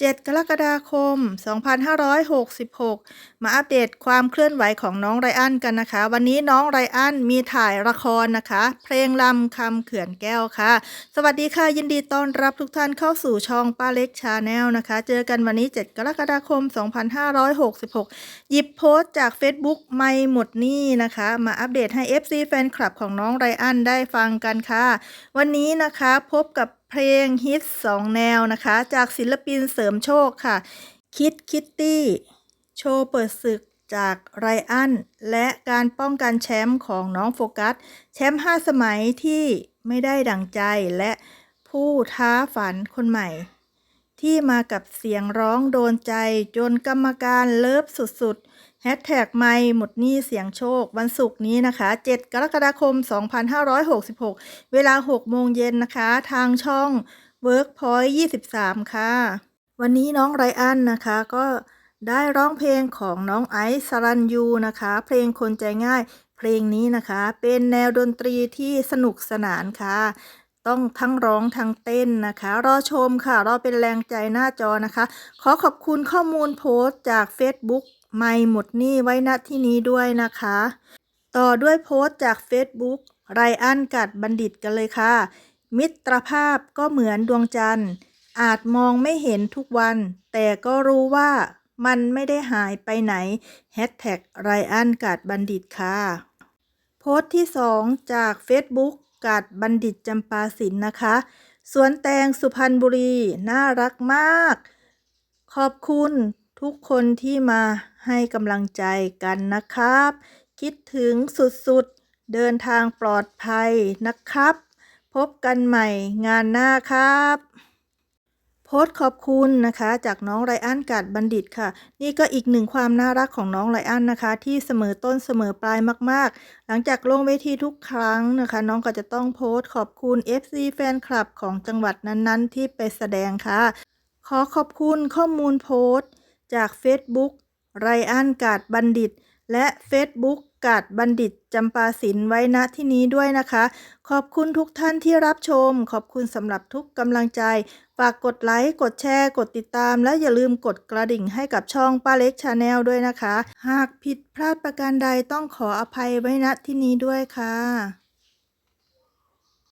7 กรกฎาคม 2566 มาอัปเดตความเคลื่อนไหวของน้องไรอันกันนะคะ วันนี้น้องไรอันมีถ่ายละครนะคะ เพลงลำคำเขื่อนแก้วค่ะ สวัสดีค่ะ ยินดีต้อนรับทุกท่านเข้าสู่ช่องป้าเล็กชาแนลนะคะ เจอกันวันนี้ 7 กรกฎาคม 2566 หยิบโพสต์จาก Facebook ไม่หมดนี่นะคะ มาอัปเดตให้ FC แฟนคลับของน้องไรอันได้ฟังกันค่ะ วันนี้นะคะพบกับ เพลงฮิตสองแนวนะคะ จากศิลปินเสริมโชคค่ะ คิดคิตตี้ โชว์เปิดศึกจากไรอัน และการป้องกันแชมป์ของน้องโฟกัส แชมป์5สมัยที่ไม่ได้ดั่งใจและผู้ท้าฝันคนใหม่ ที่มากับเสียงร้องโดนใจ จนกรรมการเลิฟสุดๆแฮชแท็กไม่หมดหนี้เสียงโชค วันศุกร์นี้นะคะ 7 กรกฎาคม 2566 เวลา 6 โมงเย็นนะคะ ทางช่อง Workpoint 23 ค่ะ วันนี้น้องไรอันนะคะก็ได้ร้องเพลงของน้องไอซ์สรันยูนะคะ เพลงคนใจง่าย เพลงนี้นะคะ เป็นแนวดนตรีที่สนุกสนานค่ะ ต้องทั้งร้องทั้งเต้นนะคะ รอชมค่ะ รอเป็นแรงใจหน้าจอนะคะ ขอขอบคุณข้อมูลโพสต์จาก Facebook ไม่หมดหนี้ไว้ณที่นี้ด้วยนะคะ ต่อด้วยโพสต์จาก Facebook ไรอันกัดบัณฑิตกันเลยค่ะ มิตรภาพก็เหมือนดวงจันทร์ อาจมองไม่เห็นทุกวัน แต่ก็รู้ว่ามันไม่ได้หายไปไหนแฮชแท็กไรอันกัดบัณฑิตค่ะ โพสต์ที่ 2 จาก Facebook กัดบัณฑิตจำปาสินนะคะ สวนแตงสุพรรณบุรี น่ารักมาก ขอบคุณทุกคนที่มาให้กำลังใจกันนะครับ คิดถึงสุดๆ เดินทางปลอดภัยนะครับ พบกันใหม่งานหน้าครับ พสต์ขอบคุณนะคะ จากน้องไรอันกัดบัณฑิตค่ะ นี่ก็อีกหนึ่งความน่ารักของน้องไรอันนะคะ ที่เสมอต้นเสมอปลายมาก ๆ หลังจากลงเวทีทุกครั้งนะคะ น้องก็จะต้องโพสต์ขอบคุณ FC แฟนคลับของจังหวัดนั้นๆ ที่ไปแสดงค่ะ ขอขอบคุณข้อมูลโพสต์ จาก Facebook ไรอันกาดบัณฑิต และ Facebook กาดบัณฑิตจำปาสินไว้ณที่นี้ด้วยนะคะ ขอบคุณทุกท่านที่รับชม ขอบคุณสำหรับทุกกำลังใจ ฝากกดไลค์ กดแชร์ กดติดตาม และอย่าลืมกดกระดิ่งให้กับช่องป้าเล็กชาแนลด้วยนะคะ หากผิดพลาดประการใดต้องขออภัยไว้ณที่นี้ด้วยค่ะ